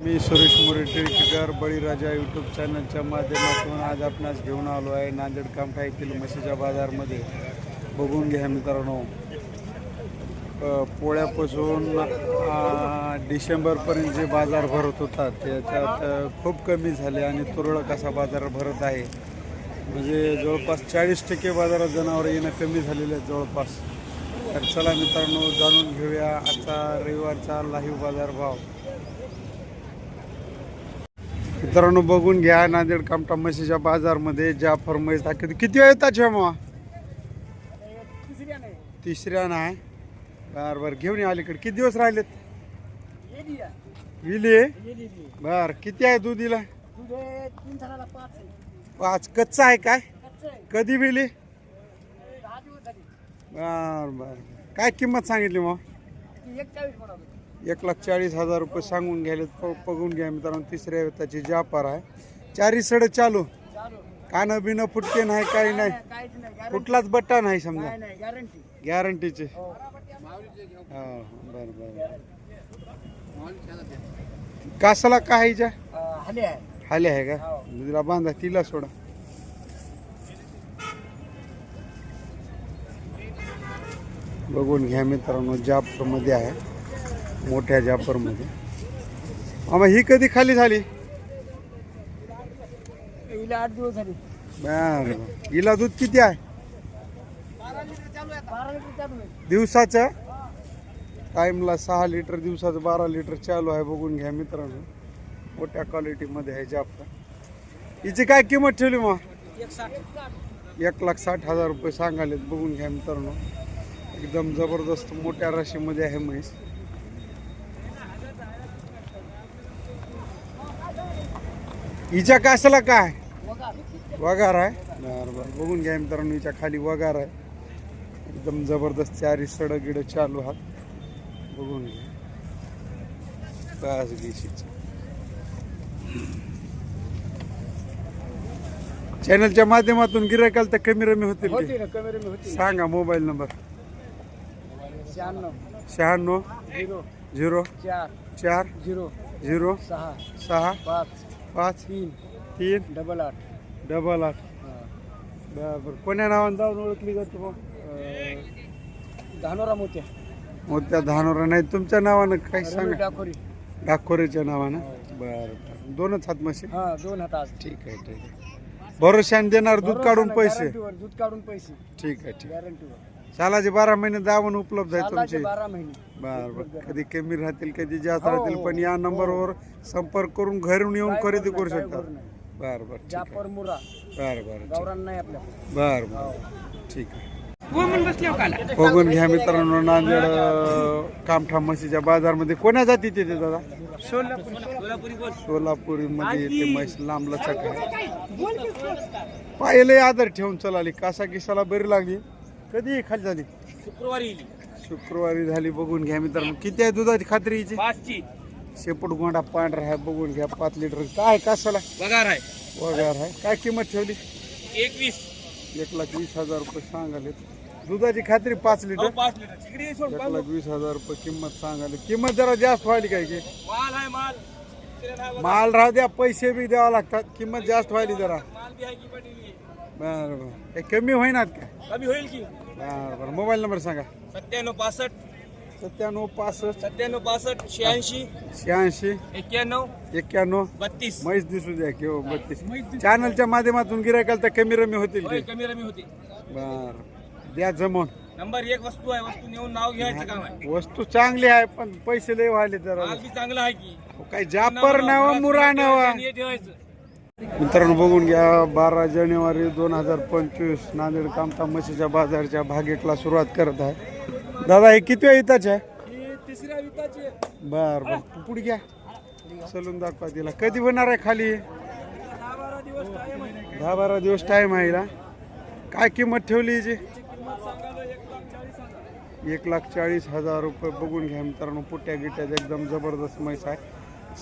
मी सुरेश मोरे टिळकेकर बळीराजा YouTube चॅनलच्या माध्यमातून आज आपणास घेऊन आलो आहे नांदेड कामठा येथील म्हशीच्या बाजारमध्ये. बघून घ्या मित्रांनो. पोळ्यापासून डिसेंबरपर्यंत जे बाजार भरत होता त्याच्यात खूप कमी झाले आणि तुरळक असा बाजार भरत आहे. म्हणजे जवळपास चाळीस टक्के बाजारात जनावरं येणं कमी झालेले आहेत जवळपास. तर चला मित्रांनो जाणून घेऊया आजचा रविवारचा लाईव्ह बाजार मित्रांनो बघून घ्या नांदेड कामटा म्हशीच्या बाजारमध्ये जाफर म्हैस दाखवते. किती वेळ येतात जेव्हा तिसऱ्या नाही. बर बर घेऊन या अलीकडे. किती दिवस राहिलेत? विले बर किती आहे दुधीला? पाच. कच्चा आहे काय? कधी विली? बर बर. काय किंमत सांगितली मग एक लाख चाळीस हजार रुपये सांगून घ्यायला बघून घ्या मित्रांनो तिसऱ्या वेताची जापार आहे. चारी सड चालू. कानं बिनं फुटके नाही काही नाही. कुठलाच बट्टा नाही समजा. गॅरंटीचे हो बरं बर. कासाला काय ज्या हाले आहे का? तिला बांधा तिला सोडा. बघून घ्या मित्रांनो जाफरमध्ये आहे. मोठ्या जाफरमध्ये. आम्हा ही कधी खाली झाली? आठ दिवस झाले. बर हिला दूध किती आहे? दिवसाचं? टाईमला सहा लिटर दिवसाचं बारा लिटर चालू आहे. बघून घ्या मित्रांनो. मोठ्या क्वालिटीमध्ये आहे जाफर. हिची काय किंमत ठेवली मग? एक लाख साठ हजार रुपये सांगालेत. बघून घ्या मित्रांनो. एकदम जबरदस्त मोठ्या राशीमध्ये आहे म्हैस. हिच्या कासाला काय? वगार. आहे? बरं बरं. बघून घ्या मित्रांनो हिच्या खाली वगार आहे. एकदम जबरदस्त चारी सड गिड चालू आहात. बघून घ्या. चॅनलच्या माध्यमातून गिरायकाल तर कमी रमी होतील? होती ना होती. सांगा मोबाईल नंबर. शहाण्णव. शहाण्णव. झिरो. झिरो. चार. चार. झिरो. झिरो. सहा. सहा. पाच. पाच तीन. तीन. डबल आठ. डबल आठ. हा. बरोबर कोण्या नावाने जाऊन ओळखली जाते मग? धानोरा मोत्या. मोठ्या धानोरा. नाही तुमच्या नावानं काही रवी सांगा? डाकोरी. डाकोरेच्या नावानं? बरं बरं. दोनच हात मशीन हा दोन हात आज. ठीक आहे ठीक आहे. भरोशाने देणार दूध काढून पैसे? गॅरंटीवर दूध काढून पैसे. ठीक आहे ठीक गॅरंटीवर आहे सालाचे बारा महिने दावण उपलब्ध आहे सालाचे तुमचे. बारा महिने. बर बर. कधी कमी राहतील कधी जास्त हो, राहतील हो. पण या नंबरवर संपर्क करून घरून येऊन काय खरेदी करू शकतात काय करू नाही. बर बर ठीक आहे. जापर मुरा. बर बर ठीक. गावरान नाही आपल्या. बर बर ठीक आहे. बघून घ्या मित्रांनो नांदेड अं, कामठा म्हशीच्या बाजारमध्ये. कोण्या जाती तिथे दादा? सोलापुरी मध्ये ते म्हैस लांब लचक आहे. पाहिले आदर ठेवून चलाली. कासा किसाला बरी लागली. कधी खाली झाली? शुक्रवारी शुक्रवारी झाली बघून घ्या मित्रांनो. किती आहे दुधाची खात्री हिची? पाचची. शेपूट गोंडा पांढरा आहे बघून घ्या पाच लिटर. काय कासाला पगार आहे. वगार आहे. काय किंमत ठेवली? एकवीस. एक लाख वीस हजार रुपये सांगाले. दुधाची खात्री पाच लिटर. पाच लिटर. सोड एक लाख वीस हजार रुपये किंमत सांगाले. किंमत जरा जास्त व्हायली काय की? माल आहे माल. माल राहू द्या पैसे बी द्यावं लागतात. किंमत जास्त व्हायली जरा. माल बी आहे की पण बरं बरं. काही कमी होईनात का? कमी होईल की. बरं बरं मोबाईल नंबर सांगा. सत्त्याण्णव पासष्ट. सत्त्याण्णव पासष्ट. सत्त्याण्णव पासष्ट शहाऐंशी. शहाऐंशी. एक्क्याण्णव. एक्क्याण्णव. बत्तीस. म्हैस दिसू द्या किंवा बत्तीस. चॅनलच्या माध्यमातून गिरायकाल तर कमी रमी होतील होय, कमी रमी होती. बर. द्या जमून. नंबर एक वस्तू आहे वस्तू नेऊन नाव घ्यायचं काम आहे. वस्तू चांगली आहे पण पैसे लय व्हायले जरा. माल बी चांगला आहे की. काही जापर नावा मुरा नावा. हे ठेवायचं. मित्रांनो बघून घ्या बारा जानेवारी दोन हजार पंचवीस नांदेड कामता म्हशीच्या बाजारच्या भागेटला सुरुवात करत आहे. दादा हे किती वेळ येताच आहे? तिसऱ्या आहे. बर बर. पुढे घ्या. सलून दाखवा तिला. कधी होणार आहे खाली? दहा बारा दिवस टाइम आहे ना काय किंमत ठेवली हिची? एक लाख चाळीस हजार रुपये. बघून घ्या मित्रांनो पुट्या गिट्यात एकदम जबरदस्त मैस आहे.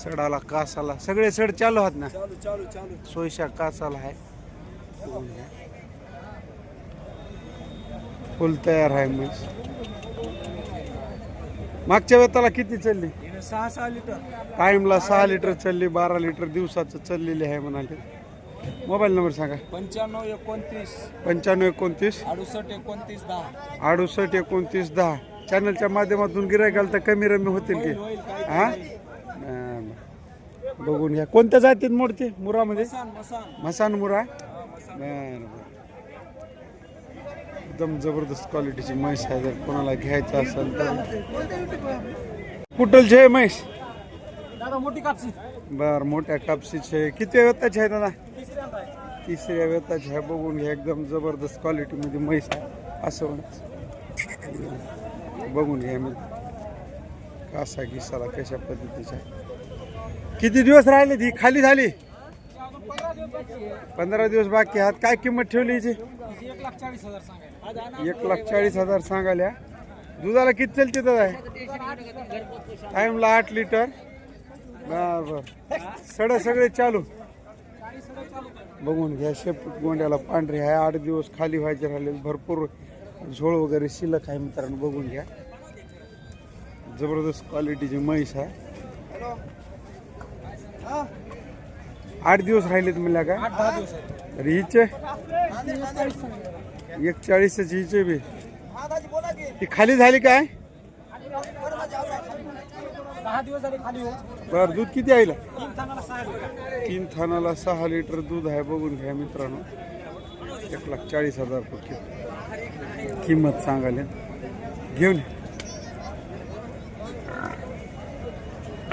सडाला कासाला सगळे सड चालू आहात ना? चालू चालू चालू. सोयशा कासाला आहे. फुल तयार आहे म्हैस मागच्या वेताला किती चालली? सहा सहा लिटर. टाईमला सहा लिटर चालली बारा लिटर दिवसाचं चाललेली आहे म्हणाले. मोबाईल नंबर सांगा. पंच्याण्णव एकोणतीस. पंच्याण्णव एकोणतीस. अडुसष्ट एकोणतीस दहा. अडुसष्ट एकोणतीस दहा. चॅनलच्या माध्यमातून गिरायक आलं तर कमी रमी होतील की? हा. बघून घ्या. कोणत्या जातीत मोडते? मुरामध्ये? मसान मसान. मसान मुरा. बरं बरं. एकदम जबरदस्त क्वालिटीची म्हैस आहे. जर कोणाला घ्यायचं असेल तर. कुठलची आहे म्हैस? मोठी कापसी बर मोठ्या कापसीचे आहे. किती वेताचे आहे दादा? तिसऱ्या वेताचे. आहे. बघून घ्या. एकदम जबरदस्त क्वालिटीमध्ये म्हैस आहे. असं बघून घ्या मी कासा गिसाला कशा पद्धतीच्या किती दिवस राहिले ती खाली झाली? पंधरा दिवस बाकी आहात. काय किंमत ठेवली याची एक लाख चाळीस हजार सांगायला सांगाल्या दुधाला किती चलते दादा टाइमला आठ लिटर. बर. बर सड सगळे चालू. बघून घ्या शेप गोंड्याला पांढरी आहे. आठ दिवस खाली व्हायचे राहिले. भरपूर झोळ वगैरे शिल्लक आहे मित्रांनो बघून घ्या. जबरदस्त क्वालिटीची म्हैस आहे. आठ दिवस राहिलेत म्हणल्या का आठ दहा दिवस आहे तर हिचे? एक चाळीसची हिचे बी. ती खाली झाली काय? हो बर दूध किती आहे हिला? तीन थानाला सहा लिटर. तीन थानाला सहा लिटर दूध आहे बघून घ्या मित्रांनो. एक लाख चाळीस हजार रुपये किंमत सांगाले घेऊन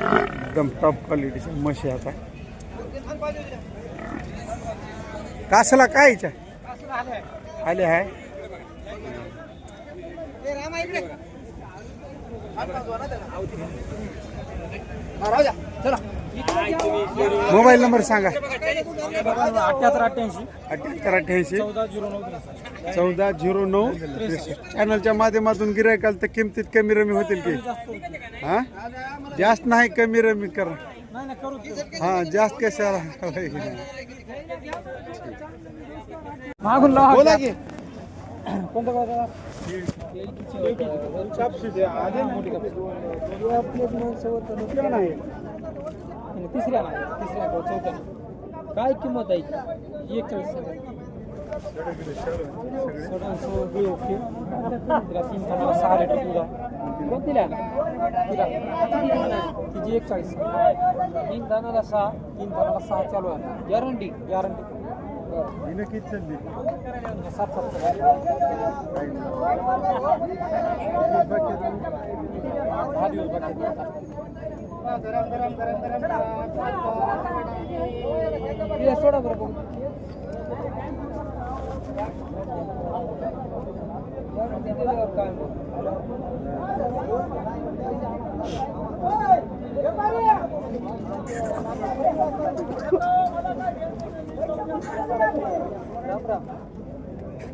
एकदम टॉप क्वालिटीच्या म्हशी आता. कासला काय याच्या? आले आहे. मोबाईल नंबर सांगा. अठ्याहत्तर अठ्ठ्याऐंशी. अठ्याहत्तर अठ्ठ्याऐंशी. चौदा झिरो नऊ त्रेसष्ट. चौदा झिरो नऊ चॅनलच्या माध्यमातून गिरायकाल तर किमतीत कमी रमी होतील की. हा? जास्त नाही कमी रमी करा. नाही नाही करू ते. हा जास्त कशाला? मागून लावा. बोला की. कोणतं तिसऱ्या नाही तिसऱ्या किंवा चौथ्या काय किंमत आहे एक चाळीस सगळं ओके. तिला तीन थांबाला सहा लिटर दूध कोण दिल्या तिला. तिची एक चाळीस तीन थानाला सहा तीन थानाला सहा चालू आहे. गॅरंटी गॅरंटी सात सात दहा दिवस सोडा बरं बघू काय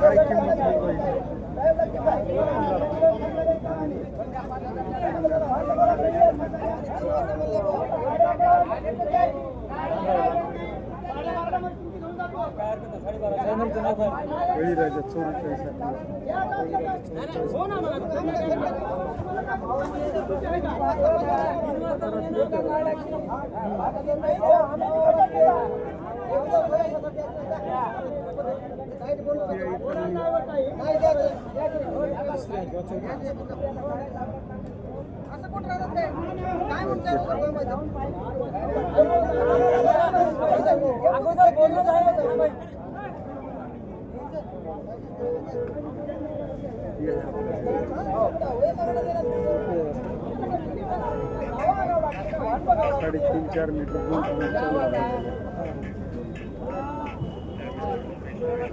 काय किंमत बोलवायची? चॅनलचं नाव काय बळीराजा चोरीचाळीस आहे. अगोदर बोललो साडेतीन चार मीटर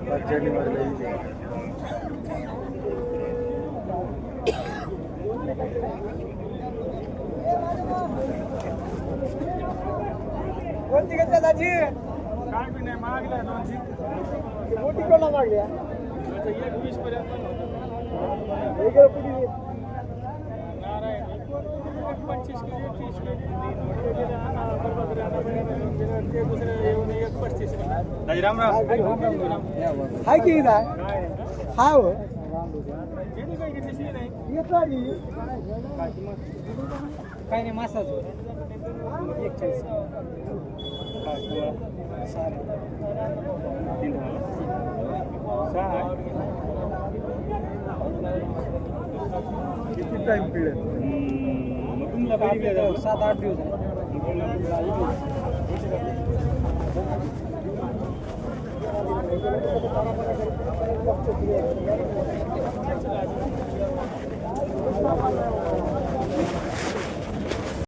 पाच जानेवारीला येईल. कोणती घेतल्या दाजी काय बी नाही मागल्या दोनशे. मोठी कोणला मागल्या एक वीस पर्यंत. पंचवीस किलो तीस हाय की हाय हो काय नाही मासाच. एक चाळीस. सहा किंवा सहा तीन सहा किती टाईम पिरियड मग तुम्हाला काही सात आठ दिवस